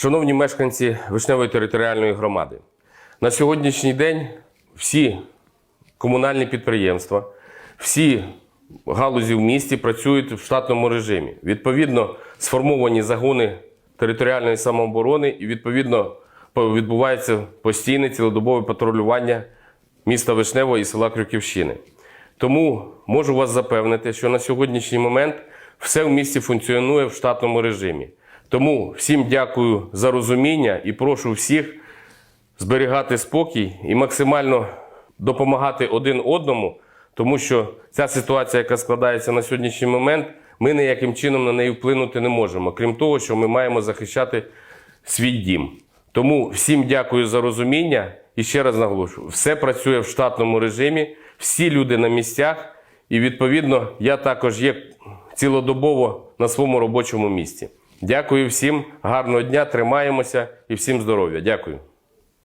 Шановні мешканці Вишневої територіальної громади, на сьогоднішній день всі комунальні підприємства, всі галузі в місті працюють в штатному режимі. Відповідно, сформовані загони територіальної самооборони і відповідно відбувається постійне цілодобове патрулювання міста Вишневого і села Крюківщини. Тому можу вас запевнити, що на сьогоднішній момент все в місті функціонує в штатному режимі. Тому всім дякую за розуміння і прошу всіх зберігати спокій і максимально допомагати один одному, тому що ця ситуація, яка складається на сьогоднішній момент, ми ніяким чином на неї вплинути не можемо. Крім того, що ми маємо захищати свій дім. Тому всім дякую за розуміння і ще раз наголошую: все працює в штатному режимі, всі люди на місцях, і відповідно я також є цілодобово на своєму робочому місці. Дякую всім, гарного дня, тримаємося і всім здоров'я. Дякую.